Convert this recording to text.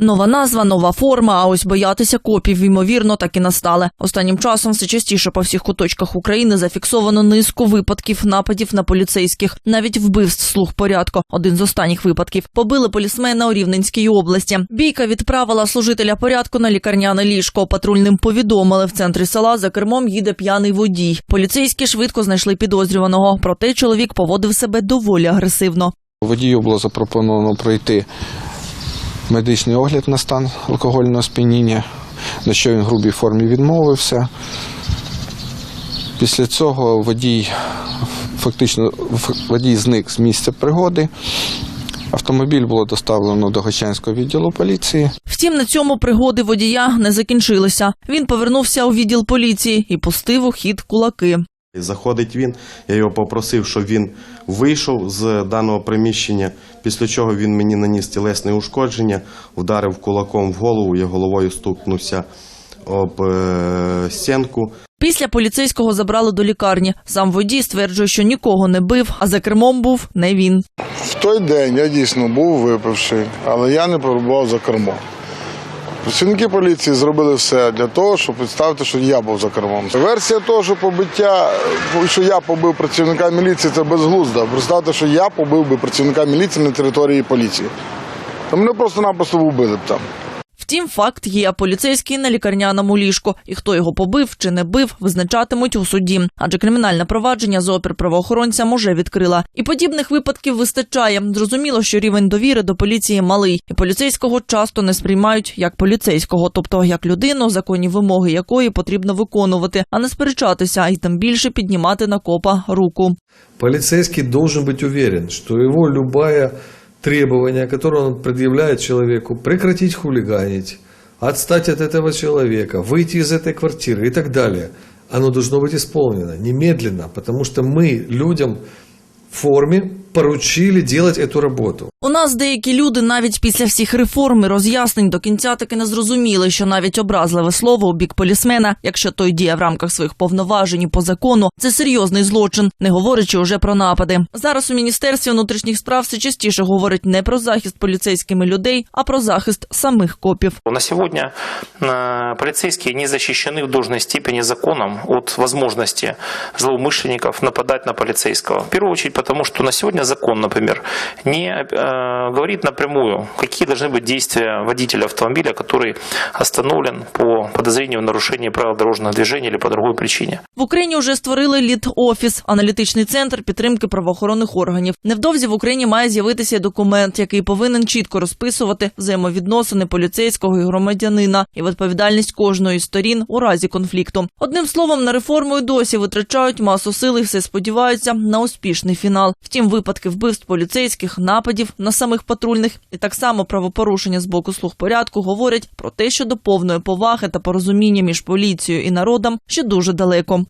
Нова назва, нова форма. А ось боятися копів, ймовірно, так і настали. Останнім часом все частіше по всіх куточках України зафіксовано низку випадків нападів на поліцейських, навіть вбивств слуг порядку. Один з останніх випадків побили полісмена у Рівненській області. Бійка відправила служителя порядку на лікарняне ліжко. Патрульним повідомили в центрі села за кермом їде п'яний водій. Поліцейські швидко знайшли підозрюваного. Проте чоловік поводив себе доволі агресивно. Водію було запропоновано пройти медичний огляд на стан алкогольного сп'яніння, на що він в грубій формі відмовився. Після цього водій фактично водій зник з місця пригоди. Автомобіль було доставлено до Гощанського відділу поліції. Втім, на цьому пригоди водія не закінчилися. Він повернувся у відділ поліції і пустив у хід кулаки. І Заходить він, я його попросив, щоб він вийшов з даного приміщення, після чого він мені наніс тілесне ушкодження, вдарив кулаком в голову, я головою стукнувся об е, стінку. Після поліцейського забрали до лікарні. Сам водій стверджує, що нікого не бив, а за кермом був не він. В той день я дійсно був випивши, але я не перебував за кермом. Працівники поліції зробили все для того, щоб представити, що я був за кермом. Версія того, що побиття, що я побив працівника міліції, це безглузда. Представте, що я побив би працівника міліції на території поліції. То мене просто-напросто вбили б там. Втім, факт є поліцейський на лікарняному ліжку, і хто його побив чи не бив, визначатимуть у суді. Адже кримінальне провадження з опір правоохоронцям уже відкрила. І подібних випадків вистачає. Зрозуміло, що рівень довіри до поліції малий, і поліцейського часто не сприймають як поліцейського, тобто як людину, законні вимоги якої потрібно виконувати, а не сперечатися, і тим більше піднімати на копа руку. Полицейский должен быть уверен, что его любое требование, которое он предъявляет человеку, прекратить хулиганить, отстать от этого человека, выйти из этой квартиры и так далее, оно должно быть исполнено немедленно, потому что мы людям в форме поручили делать эту работу. У нас деякі люди навіть після всіх реформ і роз'яснень до кінця таки не зрозуміли, що навіть образливе слово у бік полісмена, якщо той діє в рамках своїх повноважень і по закону, це серйозний злочин, не говорячи уже про напади. Зараз у міністерстві внутрішніх справ все частіше говорять не про захист поліцейськими людей, а про захист самих копів. На сегодня э, полицейские не защищены в должной степени законом от возможности злоумышленников нападать на полицейского. В первую очередь потому, что на сегодня закон, например, не э, говорит напрямую, какие должны быть действия водителя автомобиля, который остановлен по подозрению в нарушении правил дорожного движения или по другой причине. В Україні вже створили лід-офіс, аналітичний центр підтримки правоохоронних органів. Невдовзі в Україні має з'явитися й документ, який повинен чітко розписувати взаємовідносини поліцейського і громадянина і відповідальність кожної з сторін у разі конфлікту. Одним словом, на реформу й досі витрачають масу сил і все сподіваються на успішний фінал. Втім, випадки вбивств поліцейських, нападів на самих патрульних і так само правопорушення з боку слуг порядку говорять про те, що до повної поваги та порозуміння між поліцією і народом ще дуже далеко.